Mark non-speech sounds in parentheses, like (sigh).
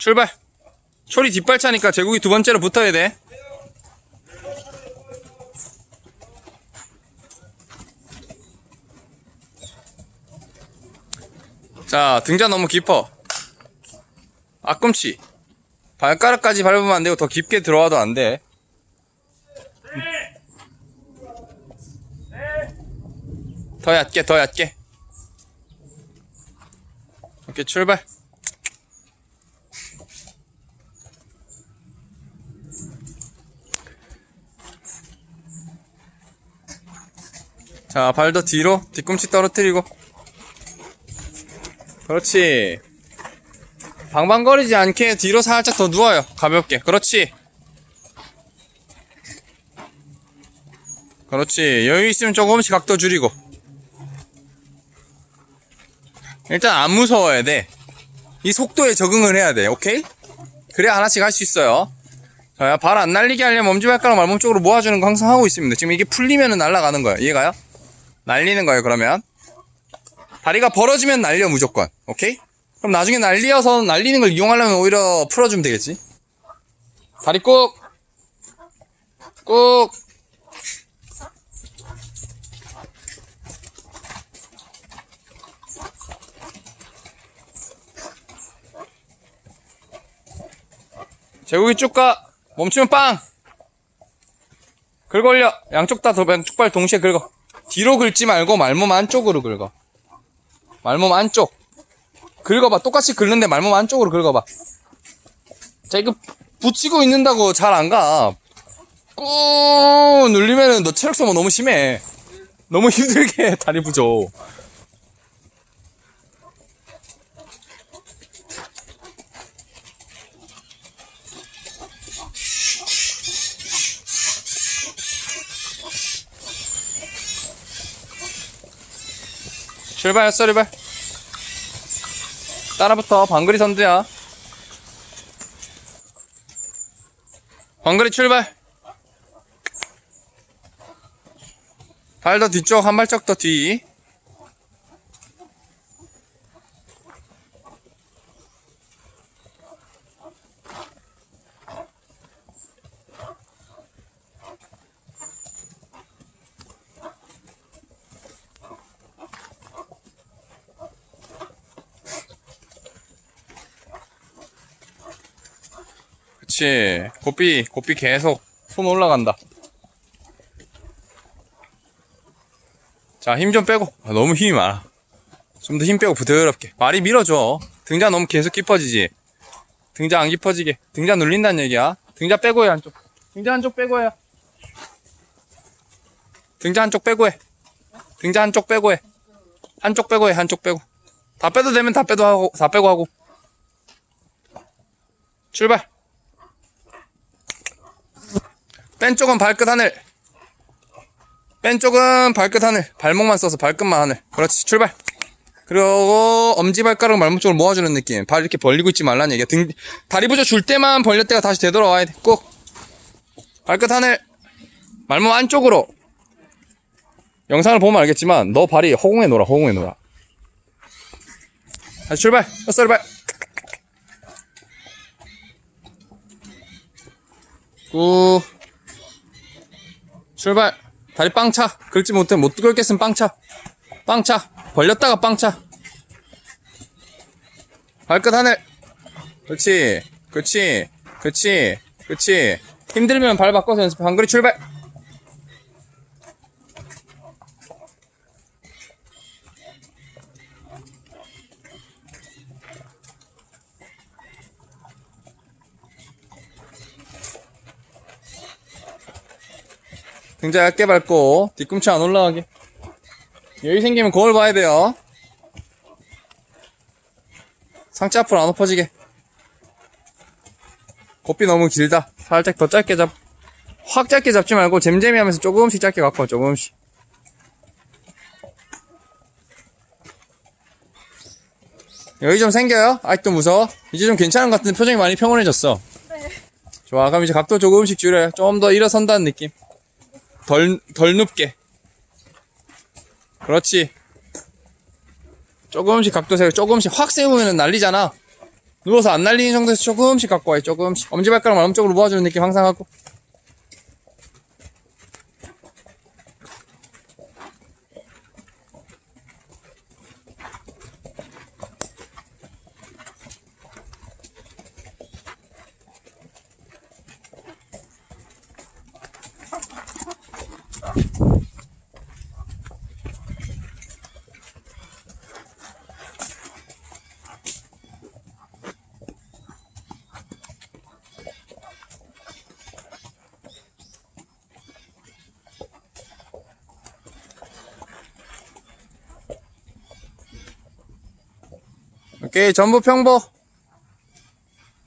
출발. 초리 뒷발차니까 제국이 두 번째로 붙어야 돼. 자, 등자 너무 깊어. 앞꿈치. 발가락까지 밟으면 안 되고 더 깊게 들어와도 안 돼. 더 얕게, 더 얕게. 오케이, 출발. 자, 발 더 뒤로, 뒤꿈치 떨어뜨리고. 그렇지. 방방거리지 않게 뒤로 살짝 더 누워요. 가볍게. 그렇지. 그렇지. 여유 있으면 조금씩 각도 줄이고. 일단 안 무서워야 돼. 이 속도에 적응을 해야 돼. 오케이? 그래야 하나씩 할 수 있어요. 자, 발안 날리게 하려면 엄지발가락 말몸 쪽으로 모아주는 거 항상 하고 있습니다. 지금 이게 풀리면은 날아가는 거예요. 이해가요? 날리는 거예요, 그러면. 다리가 벌어지면 날려, 무조건. 오케이? 그럼 나중에 날리어서 날리는 걸 이용하려면 오히려 풀어주면 되겠지. 다리 꾹! 꾹! 제국이 쭉 가. 멈추면 빵! 긁어 올려. 양쪽 다, 도- 양쪽 발 동시에 긁어. 뒤로 긁지 말고 말몸 안쪽으로 긁어. 말몸 안쪽. 긁어봐. 똑같이 긁는데 말몸 안쪽으로 긁어봐. 자, 이거 붙이고 있는다고 잘 안 가. 꾹 눌리면은 너 체력 소모 너무 심해. 너무 (laughs) 힘들게 다리 부져. 출발, 쏘리발. 따라붙어. 방글이 선두야. 방글이 출발. 발 더 뒤쪽, 한 발짝 더 뒤. 그치. 고삐, 고삐 계속 손 올라간다. 자, 힘 좀 빼고. 아, 너무 힘이 많아. 좀 더 힘 빼고 부드럽게. 말이 밀어줘. 등자 너무 계속 깊어지지. 등자 안 깊어지게. 등자 눌린다는 얘기야. 등자 빼고 해, 한쪽. 등자 한쪽 빼고 해. 등자 한쪽 빼고 해. 등자 한쪽 빼고 해. 한쪽 빼고 해, 한쪽 빼고. 다 빼도 되면 다 빼도 하고, 다 빼고 하고. 출발. 뺀 쪽은 발끝 하늘. 뺀 쪽은 발끝 하늘. 발목만 써서 발끝만 하늘. 그렇지. 출발. 그리고 엄지발가락 말목 쪽으로 모아주는 느낌. 발 이렇게 벌리고 있지 말라는 얘기야. 등, 다리 부저 줄 때만 벌렸다가 다시 되돌아와야 돼. 꼭. 발끝 하늘. 말목 안쪽으로. 영상을 보면 알겠지만 너 발이 허공에 놀아. 허공에 놀아. 다시 출발. 헛소리 발. 꾹. 출발. 다리 빵차. 긁지 못해 못 긁겠으면 빵차. 빵차. 벌렸다가 빵차. 발끝 하늘. 그렇지. 그렇지. 그렇지. 그렇지. 힘들면 발 바꿔서 연습해. 한그리 출발. 등자 얇게 밟고 뒤꿈치 안 올라가게. 여유 생기면 거울 봐야 돼요. 상체 앞으로 안 엎어지게. 고삐 너무 길다. 살짝 더 짧게 잡 확 짧게 잡지 말고 잼잼이 하면서 조금씩 짧게 갖고 와, 조금씩. 여기 좀 생겨요? 아직도 무서워? 이제 좀 괜찮은 것 같은데 표정이 많이 평온해졌어. 좋아 그럼 이제 각도 조금씩 줄여요. 좀 더 일어선다는 느낌 덜, 덜 눕게. 그렇지. 조금씩 각도 세워, 조금씩 확 세우면 난리잖아. 누워서 안 날리는 정도에서 조금씩 갖고 와요 조금씩 엄지발가락 마음쪽으로 모아주는 느낌 항상 하고 오케이 전부 평보